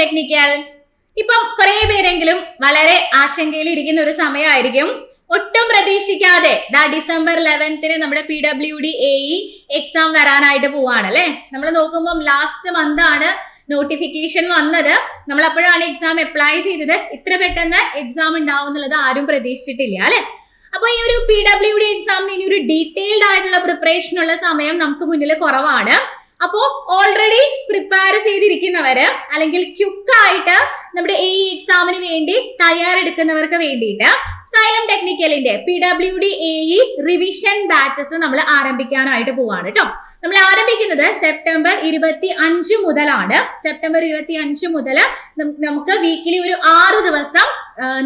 Technical ഇപ്പം കുറെ പേരെങ്കിലും വളരെ ആശങ്കയിൽ ഇരിക്കുന്ന ഒരു സമയമായിരിക്കും. ഒട്ടും പ്രതീക്ഷിക്കാതെ ദാ ഡിസംബർ ലെവൻത്തിന് നമ്മുടെ P W D A exam വരാനായിട്ട് പോവാണ് അല്ലെ നമ്മൾ നോക്കുമ്പോൾ ലാസ്റ്റ് മന്ത് ആണ് നോട്ടിഫിക്കേഷൻ വന്നത്. നമ്മൾ അപ്പോഴാണ് എക്സാം അപ്ലൈ ചെയ്തത്. ഇത്ര പെട്ടെന്ന് എക്സാം ഉണ്ടാവും എന്നുള്ളത് ആരും പ്രതീക്ഷിച്ചിട്ടില്ല അല്ലെ? അപ്പൊ ഈ ഒരു പി ഡബ്ല്യു ഡി എക്സാമിന് ഇനി ഒരു ഡീറ്റെയിൽഡ് ആയിട്ടുള്ള പ്രിപ്പറേഷൻ ഉള്ള സമയം നമുക്ക് മുന്നിൽ കുറവാണ്. അപ്പോ ഓൾറെഡി പ്രിപ്പയർ ചെയ്തിരിക്കുന്നവര് അല്ലെങ്കിൽ ക്യുക്കായിട്ട് നമ്മുടെ ഈ എക്സാമിന് വേണ്ടി തയ്യാറെടുക്കുന്നവർക്ക് വേണ്ടിയിട്ട് Xylem ടെക്നിക്കലിന്റെ P W D A revision batches നമ്മൾ ആരംഭിക്കാനായിട്ട് പോവാണ് കേട്ടോ നമ്മൾ ആരംഭിക്കുന്നത് സെപ്റ്റംബർ ഇരുപത്തി അഞ്ച് മുതലാണ്. സെപ്റ്റംബർ ഇരുപത്തി അഞ്ച് മുതൽ നമുക്ക് വീക്കിലി ഒരു ആറ് ദിവസം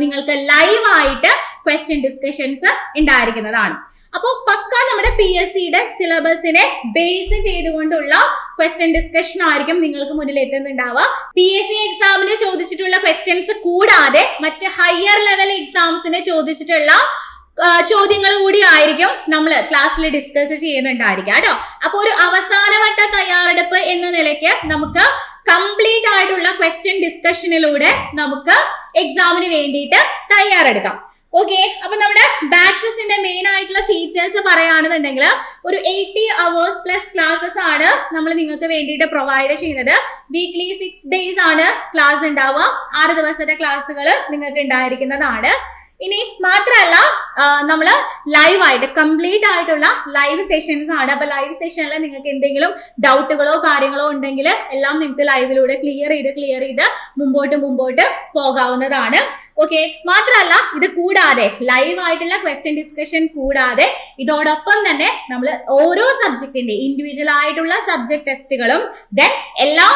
നിങ്ങൾക്ക് ലൈവായിട്ട് ക്വസ്റ്റ്യൻ ഡിസ്കഷൻസ് ഉണ്ടായിരിക്കുന്നതാണ്. അപ്പോൾ പക്ക നമ്മുടെ പി എസ് സിയുടെ സിലബസിനെ ബേസ് ചെയ്തുകൊണ്ടുള്ള ക്വസ്റ്റ്യൻ ഡിസ്കഷൻ ആയിരിക്കും നിങ്ങൾക്ക് മുന്നിൽ എത്തുന്നുണ്ടാവുക. പി എസ് സി എക്സാമിന് ചോദിച്ചിട്ടുള്ള ക്വസ്റ്റ്യൻസ് കൂടാതെ മറ്റ് ഹയർ ലെവൽ എക്സാംസിന് ചോദിച്ചിട്ടുള്ള ചോദ്യങ്ങൾ കൂടി ആയിരിക്കും നമ്മൾ ക്ലാസ്സിൽ ഡിസ്കസ് ചെയ്യുന്നുണ്ടായിരിക്കുക കേട്ടോ. അപ്പൊ ഒരു അവസാനവട്ട തയ്യാറെടുപ്പ് എന്ന നിലയ്ക്ക് നമുക്ക് കംപ്ലീറ്റ് ആയിട്ടുള്ള ക്വസ്റ്റ്യൻ ഡിസ്കഷനിലൂടെ നമുക്ക് എക്സാമിന് വേണ്ടിയിട്ട് തയ്യാറെടുക്കാം. ഓക്കെ അപ്പൊ നമ്മുടെ ബാച്ചസിന്റെ ഫീച്ചേഴ്സ് പറയുകയാണെന്നുണ്ടെങ്കിൽ ഒരു എയ്റ്റി അവേഴ്സ് പ്ലസ് ക്ലാസ്സസ് ആണ് നമ്മൾ നിങ്ങൾക്ക് വേണ്ടിയിട്ട് പ്രൊവൈഡ് ചെയ്യുന്നത്. വീക്ക്ലി സിക്സ് ഡേയ്സ് ആണ് ക്ലാസ് ഉണ്ടാവുക. ആറ് ദിവസത്തെ ക്ലാസ്സുകൾ നിങ്ങൾക്ക് ഉണ്ടായിരിക്കുന്നതാണ്. ഇനി മാത്രമല്ല നമ്മൾ ലൈവ് ആയിട്ട് കംപ്ലീറ്റ് ആയിട്ടുള്ള ലൈവ് സെഷൻസ് ആണ്. അപ്പൊ ലൈവ് സെഷനിൽ നിങ്ങൾക്ക് എന്തെങ്കിലും ഡൗട്ടുകളോ കാര്യങ്ങളോ ഉണ്ടെങ്കിൽ എല്ലാം നിങ്ങൾക്ക് ലൈവിലൂടെ ക്ലിയർ ചെയ്ത് ക്ലിയർ ചെയ്ത് മുമ്പോട്ട് മുമ്പോട്ട് പോകാവുന്നതാണ്. ഓക്കെ മാത്രമല്ല ഇത് കൂടാതെ ലൈവ് ആയിട്ടുള്ള ക്വസ്റ്റ്യൻ ഡിസ്കഷൻ കൂടാതെ ഇതോടൊപ്പം തന്നെ നമ്മൾ ഓരോ സബ്ജക്റ്റിന്റെ ഇൻഡിവിജ്വൽ ആയിട്ടുള്ള സബ്ജക്ട് ടെസ്റ്റുകളും ദെൻ എല്ലാ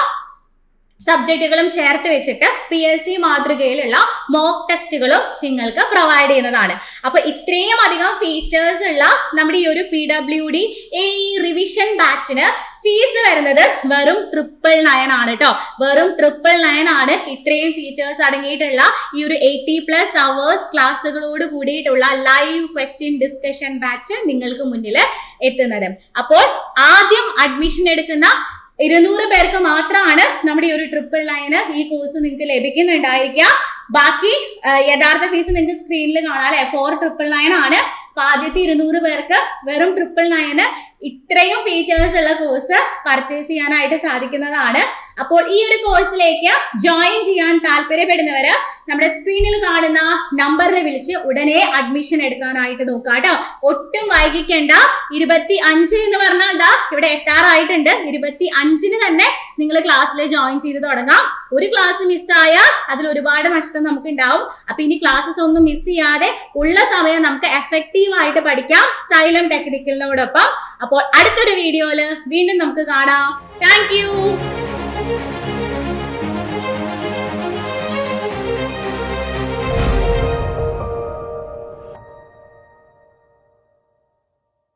സബ്ജക്റ്റുകളും ചേർത്ത് വെച്ചിട്ട് പി എസ് സി മാതൃകയിലുള്ള മോക്ക് ടെസ്റ്റുകളും നിങ്ങൾക്ക് പ്രൊവൈഡ് ചെയ്യുന്നതാണ്. അപ്പൊ ഇത്രയും അധികം ഫീച്ചേഴ്സ് ഉള്ള നമ്മുടെ ഈ ഒരു P W D A revision ബാച്ചിന് fees വരുന്നത് വെറും ട്രിപ്പിൾ നയൻ ആണ് കേട്ടോ വെറും ട്രിപ്പിൾ നയൻ ആണ് ഇത്രയും ഫീച്ചേഴ്സ് അടങ്ങിയിട്ടുള്ള ഈ ഒരു എയ്റ്റി പ്ലസ് അവേഴ്സ് ക്ലാസ്സുകളോട് കൂടിയിട്ടുള്ള ലൈവ് ക്വസ്റ്റ്യൻ ഡിസ്കഷൻ ബാച്ച് നിങ്ങൾക്ക് മുന്നിൽ എത്തുന്നത്. അപ്പോൾ ആദ്യം അഡ്മിഷൻ എടുക്കുന്ന ഇരുന്നൂറ് പേർക്ക് മാത്രമാണ് നമ്മുടെ ഈ ഒരു ട്രിപ്പിൾ നയന് ഈ കോഴ്സ് നിങ്ങൾക്ക് ലഭിക്കുന്നുണ്ടായിരിക്കുക. ബാക്കി യഥാർത്ഥ ഫീസ് നിങ്ങൾക്ക് സ്ക്രീനിൽ കാണാം അല്ലെ? ഫോർ ട്രിപ്പിൾ നയൻ ആണ്. അപ്പൊ ആദ്യത്തെ ഇരുന്നൂറ് പേർക്ക് വെറും ട്രിപ്പിൾ നയന് ഇത്രയും ഫീച്ചേഴ്സ് ഉള്ള കോഴ്സ് പർച്ചേസ് ചെയ്യാനായിട്ട് സാധിക്കുന്നതാണ്. അപ്പോൾ ഈ ഒരു കോഴ്സിലേക്ക് ജോയിൻ ചെയ്യാൻ താല്പര്യപ്പെടുന്നവര് നമ്മുടെ സ്ക്രീനിൽ കാണുന്ന നമ്പറിൽ വിളിച്ച് ഉടനെ അഡ്മിഷൻ എടുക്കാനായിട്ട് നോക്കുക കേട്ടോ. ഒട്ടും വൈകിക്കേണ്ട. ഇരുപത്തി അഞ്ച് എന്ന് പറഞ്ഞാൽ ഇതാ ഇവിടെ എത്താറായിട്ടുണ്ട്. ഇരുപത്തി അഞ്ചിന് തന്നെ നിങ്ങൾ ക്ലാസ്സിൽ ജോയിൻ ചെയ്ത് തുടങ്ങാം. ഒരു ക്ലാസ് മിസ്സായാൽ അതിൽ ഒരുപാട് നഷ്ടം നമുക്ക് ഉണ്ടാവും അപ്പൊ ഇനി ക്ലാസ്സസ് ഒന്നും മിസ് ചെയ്യാതെ ഉള്ള സമയം നമുക്ക് എഫക്റ്റീവ് ആയിട്ട് പഠിക്കാം. സൈലം ടെക്നിക്കലിനോടൊപ്പം അപ്പോൾ അടുത്തൊരു വീഡിയോയിൽ വീണ്ടും നമുക്ക് കാണാം. താങ്ക്